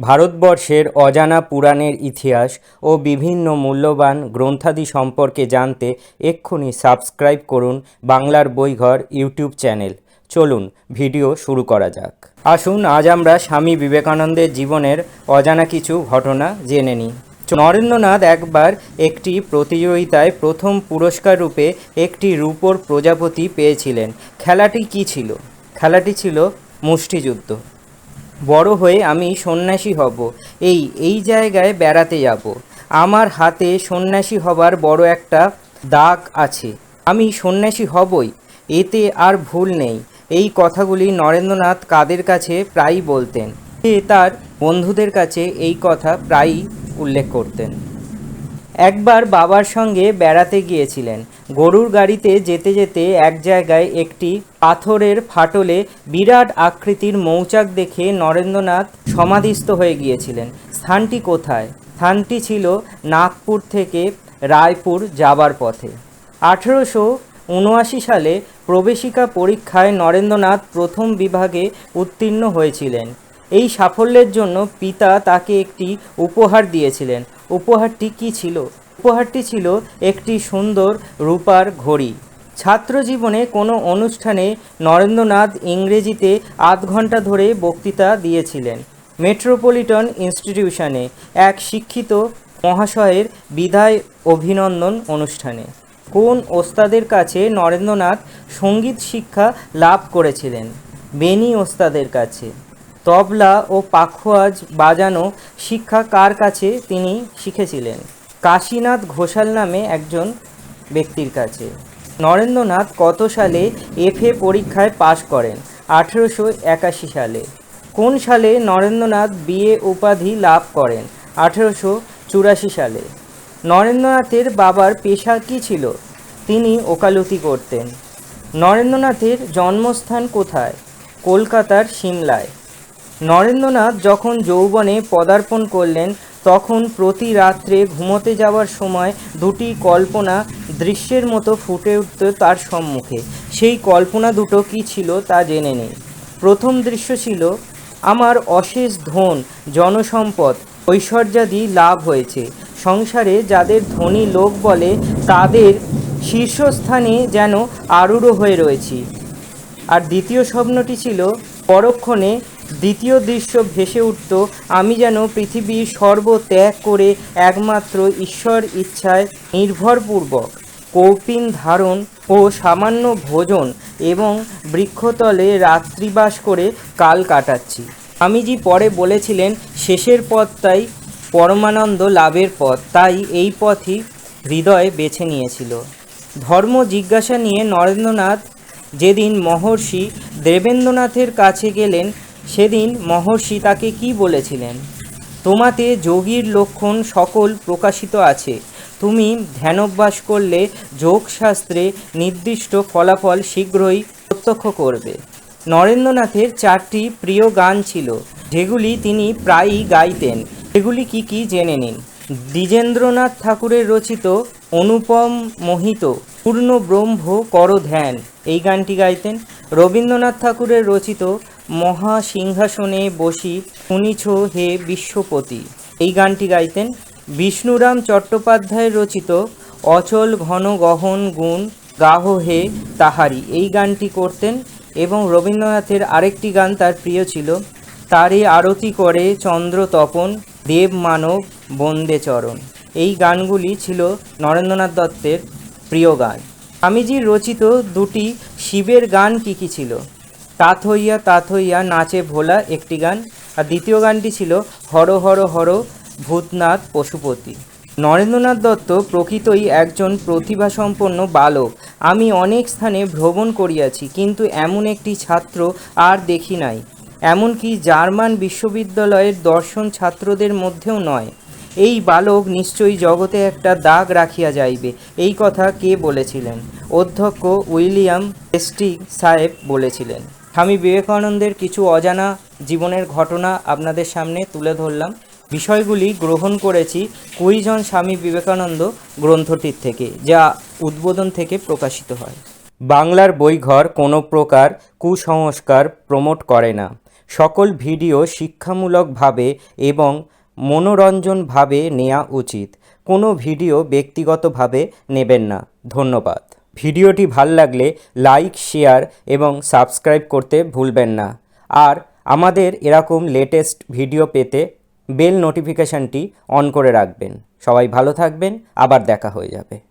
ভারতবর্ষের অজানা পুরাণের ইতিহাস ও বিভিন্ন মূল্যবান গ্রন্থাদি সম্পর্কে জানতে এক্ষুনি সাবস্ক্রাইব করুন বাংলার বইঘর ইউটিউব চ্যানেল। চলুন, ভিডিও শুরু করা যাক। আসুন, আজ আমরা স্বামী বিবেকানন্দের জীবনের অজানা কিছু ঘটনা জেনে নিই। নরেন্দ্রনাথ একবার একটি প্রতিযোগিতায় প্রথম পুরস্কার রূপে একটি রূপোর প্রজাপতি পেয়েছিলেন। খেলাটি কী ছিল? খেলাটি ছিল মুষ্টিযুদ্ধ। বড় হয়ে আমি সন্ন্যাসী হব। এই এই জায়গায় বেড়াতে যাব। আমার হাতে সন্ন্যাসী হবার বড় একটা দাগ আছে। আমি সন্ন্যাসী হবই, এতে আর ভুল নেই। এই কথাগুলি নরেন্দ্রনাথ কাদের কাছে প্রায়ই বলতেন। সে তার বন্ধুদের কাছে এই কথা প্রায়ই উল্লেখ করতেন। একবার বাবার সঙ্গে বেড়াতে গিয়েছিলেন। গরুর গাড়িতে যেতে যেতে এক জায়গায় একটি পাথরের ফাটলে বিরাট আকৃতির মৌচাক দেখে নরেন্দ্রনাথ সমাধিস্থ হয়ে গিয়েছিলেন। স্থানটি কোথায়? স্থানটি ছিল নাগপুর থেকে রায়পুর যাবার পথে। আঠেরোশো উনআশি সালে প্রবেশিকা পরীক্ষায় নরেন্দ্রনাথ প্রথম বিভাগে উত্তীর্ণ হয়েছিলেন। এই সাফল্যের জন্য পিতা তাকে একটি উপহার দিয়েছিলেন। উপহারটি কী ছিল? উপহারটি ছিল একটি সুন্দর রূপার ঘড়ি। ছাত্র জীবনে কোনো অনুষ্ঠানে নরেন্দ্রনাথ ইংরেজিতে আধ ঘণ্টা ধরে বক্তৃতা দিয়েছিলেন। মেট্রোপলিটন ইনস্টিটিউশনে এক শিক্ষিত মহাশয়ের বিদায় অভিনন্দন অনুষ্ঠানে। কোন ওস্তাদের কাছে নরেন্দ্রনাথ সংগীত শিক্ষা লাভ করেছিলেন? বেনি ওস্তাদের কাছে। তবলা ও পাখোয়াজ বাজানো শিক্ষা কার কাছে তিনি শিখেছিলেন? কাশীনাথ ঘোষাল নামে একজন ব্যক্তির কাছে। নরেন্দ্রনাথ কত সালে এফএ পরীক্ষায় পাশ করেন? আঠেরোশো একাশি সালে। কোন সালে নরেন্দ্রনাথ বিএ উপাধি লাভ করেন? আঠেরোশো চুরাশি সালে। নরেন্দ্রনাথের বাবার পেশা কী ছিল? তিনি ওকালতি করতেন। নরেন্দ্রনাথের জন্মস্থান কোথায়? কলকাতার সিমলায়। নরেন্দ্রনাথ যখন যৌবনে পদার্পণ করলেন, তখন প্রতি রাত্রে ঘুমোতে যাওয়ার সময় দুটি কল্পনা দৃশ্যের মতো ফুটে উঠত তার সম্মুখে। সেই কল্পনা দুটো কী ছিল তা জেনে নেই। প্রথম দৃশ্য ছিল, আমার অশেষ ধন, জনসম্পদ, ঐশ্বর্যাদি লাভ হয়েছে। সংসারে যাদের ধনী লোক বলে, তাদের শীর্ষস্থানে যেন আরূঢ় হয়ে রয়েছি। আর দ্বিতীয় স্বপ্নটি ছিল, পরক্ষণে দ্বিতীয় দৃশ্য ভেসে উঠত, আমি যেন পৃথিবীর সর্বত্যাগ করে একমাত্র ঈশ্বর ইচ্ছায় নির্ভরপূর্বক কৌপিন ধারণ ও সামান্য ভোজন এবং বৃক্ষতলে রাত্রিবাস করে কাল কাটাচ্ছি। স্বামীজি পরে বলেছিলেন, শেষের পথটাই পরমানন্দ লাভের পথ। তাই এই পথই হৃদয় বেছে নিয়েছিল। ধর্ম জিজ্ঞাসা নিয়ে নরেন্দ্রনাথ যেদিন মহর্ষি দেবেন্দ্রনাথের কাছে গেলেন, সেদিন মহর্ষি তাকে কি বলেছিলেন? তোমাতে যোগীর লক্ষণ সকল প্রকাশিত আছে। তুমি ধ্যানভ্যাস করলে যোগশাস্ত্রে নির্দিষ্ট ফলাফল শীঘ্রই প্রত্যক্ষ করবে। নরেন্দ্রনাথের চারটি প্রিয় গান ছিল, যেগুলি তিনি প্রায়ই গাইতেন। সেগুলি কি কি জেনে নিন? দ্বিজেন্দ্রনাথ ঠাকুরের রচিত অনুপম মোহিত পূর্ণ ব্রহ্ম কর ধ্যান। এই গানটি গাইতেন রবীন্দ্রনাথ ঠাকুরের রচিত মহাসিংহাসনে বসি শুনিছ হে বিশ্বপতি। এই গানটি গাইতেন বিষ্ণুরাম চট্টোপাধ্যায়ের রচিত অচল ঘন গহন গুণ গাহ হে তাহারি। এই গানটি করতেন এবং রবীন্দ্রনাথের আরেকটি গান তার প্রিয় ছিল, তারে আরতি করে চন্দ্র তপন, দেব মানব বন্দে চরণ। এই গানগুলি ছিল নরেন্দ্রনাথ দত্তের প্রিয় গান। স্বামীজির রচিত দুটি শিবের গান কী কী ছিল? তাত হইয়া তাত হইয়া নাচে ভোলা একটি গান। আর দ্বিতীয় গানটি ছিল হর হর হর, ভূতনাথ পশুপতি। নরেন্দ্রনাথ দত্ত প্রকৃতই একজন প্রতিভাসম্পন্ন বালক। আমি অনেক স্থানে ভ্রমণ করিয়াছি, কিন্তু এমন একটি ছাত্র আর দেখি নাই। এমনকি জার্মান বিশ্ববিদ্যালয়ের দর্শন ছাত্রদের মধ্যেও নয়। এই বালক নিশ্চয়ই জগতে একটা দাগ রাখিয়া যাইবে। এই কথা কে বলেছিলেন? অধ্যক্ষ উইলিয়াম এসটি সাহেব বলেছিলেন। স্বামী বিবেকানন্দের কিছু অজানা জীবনের ঘটনা আপনাদের সামনে তুলে ধরলাম। বিষয়গুলি গ্রহণ করেছি কুইজন স্বামী বিবেকানন্দ গ্রন্থটির থেকে, যা উদ্বোধন থেকে প্রকাশিত হয়। বাংলার বইঘর কোনো প্রকার কুসংস্কার প্রমোট করে না। সকল ভিডিও শিক্ষামূলকভাবে এবং মনোরঞ্জনভাবে নেওয়া উচিত। কোনো ভিডিও ব্যক্তিগতভাবে নেবেন না। ধন্যবাদ। ভিডিওটি ভালো লাগলে লাইক, শেয়ার এবং সাবস্ক্রাইব করতে ভুলবেন না। আর আমাদের এরকম লেটেস্ট ভিডিও পেতে বেল নোটিফিকেশানটি অন করে রাখবেন। সবাই ভালো থাকবেন। আবার দেখা হয়ে যাবে।